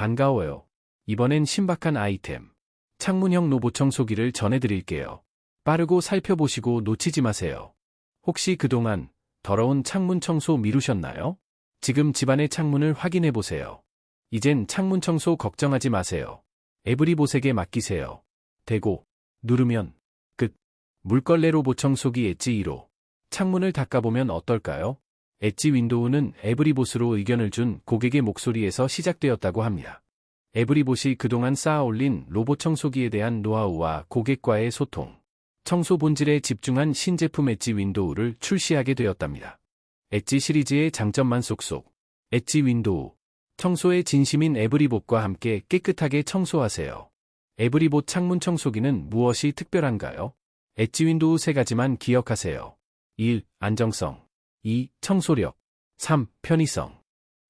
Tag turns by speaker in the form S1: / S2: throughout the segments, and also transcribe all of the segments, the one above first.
S1: 반가워요. 이번엔 신박한 아이템. 창문형 로봇 청소기를 전해드릴게요. 빠르고 살펴보시고 놓치지 마세요. 혹시 그동안 더러운 창문 청소 미루셨나요? 지금 집안의 창문을 확인해 보세요. 이젠 창문 청소 걱정하지 마세요. 에브리봇에게 맡기세요. 대고, 누르면, 끝. 물걸레 로봇 청소기 엣지 1호. 창문을 닦아보면 어떨까요? 엣지 윈도우는 에브리봇으로 의견을 준 고객의 목소리에서 시작되었다고 합니다. 에브리봇이 그동안 쌓아올린 로봇 청소기에 대한 노하우와 고객과의 소통, 청소 본질에 집중한 신제품 엣지 윈도우를 출시하게 되었답니다. 엣지 시리즈의 장점만 쏙쏙. 엣지 윈도우. 청소의 진심인 에브리봇과 함께 깨끗하게 청소하세요. 에브리봇 창문 청소기는 무엇이 특별한가요? 엣지 윈도우 세 가지만 기억하세요. 1. 안정성 2. 청소력 3. 편의성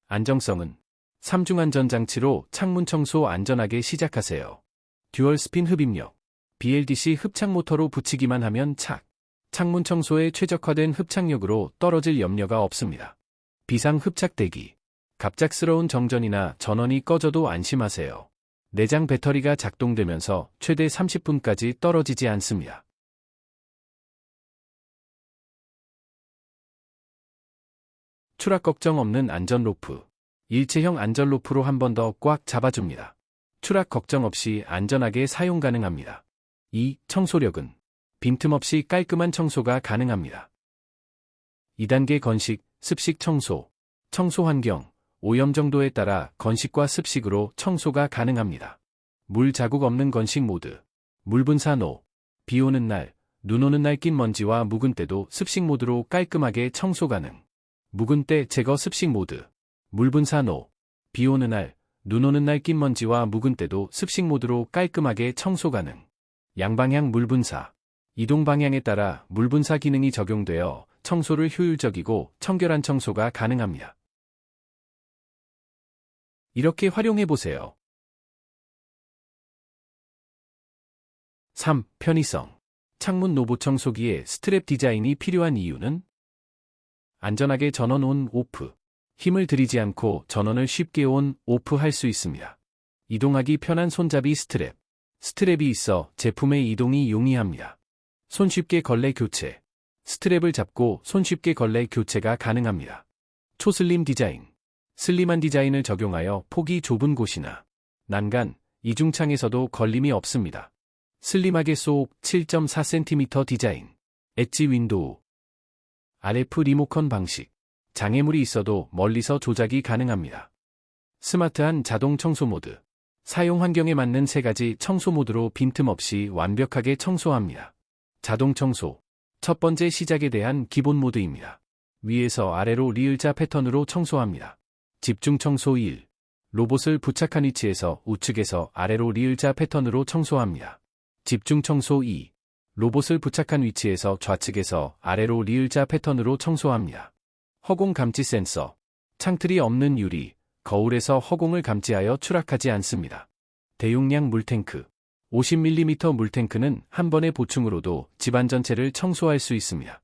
S1: 안정성은 3중 안전장치로 창문 청소 안전하게 시작하세요. 듀얼 스핀 흡입력 BLDC 흡착 모터로 붙이기만 하면 착. 창문 청소에 최적화된 흡착력으로 떨어질 염려가 없습니다. 비상 흡착 대기 갑작스러운 정전이나 전원이 꺼져도 안심하세요. 내장 배터리가 작동되면서 최대 30분까지 떨어지지 않습니다. 추락 걱정 없는 안전 로프. 일체형 안전 로프로 한 번 더 꽉 잡아줍니다. 추락 걱정 없이 안전하게 사용 가능합니다. 2. 청소력은 빈틈없이 깔끔한 청소가 가능합니다. 2단계 건식, 습식 청소. 청소 환경, 오염 정도에 따라 건식과 습식으로 청소가 가능합니다. 물 자국 없는 건식 모드. 물 분사노. 비 오는 날, 눈 오는 날 낀 먼지와 묵은 때도 습식 모드로 깔끔하게 청소 가능. 묵은 때 제거 습식 모드. 물 분사노. 비 오는 날, 눈 오는 날 낀 먼지와 묵은 때도 습식 모드로 깔끔하게 청소 가능. 양방향 물 분사. 이동 방향에 따라 물 분사 기능이 적용되어 청소를 효율적이고 청결한 청소가 가능합니다. 이렇게 활용해 보세요. 3. 편의성. 창문 로봇 청소기에 스트랩 디자인이 필요한 이유는 안전하게 전원 온, 오프. 힘을 들이지 않고 전원을 쉽게 온, 오프 할 수 있습니다. 이동하기 편한 손잡이 스트랩. 스트랩이 있어 제품의 이동이 용이합니다. 손쉽게 걸레 교체. 스트랩을 잡고 손쉽게 걸레 교체가 가능합니다. 초슬림 디자인. 슬림한 디자인을 적용하여 폭이 좁은 곳이나 난간, 이중창에서도 걸림이 없습니다. 슬림하게 쏙 7.4cm 디자인. 엣지 윈도우. RF 리모컨 방식. 장애물이 있어도 멀리서 조작이 가능합니다. 스마트한 자동 청소 모드. 사용 환경에 맞는 세 가지 청소 모드로 빈틈없이 완벽하게 청소합니다. 자동 청소. 첫 번째 시작에 대한 기본 모드입니다. 위에서 아래로 리을자 패턴으로 청소합니다. 집중 청소 1. 로봇을 부착한 위치에서 우측에서 아래로 리을자 패턴으로 청소합니다. 집중 청소 2. 로봇을 부착한 위치에서 좌측에서 아래로 리을자 패턴으로 청소합니다. 허공 감지 센서. 창틀이 없는 유리, 거울에서 허공을 감지하여 추락하지 않습니다. 대용량 물탱크. 50mm 물탱크는 한 번의 보충으로도 집안 전체를 청소할 수 있습니다.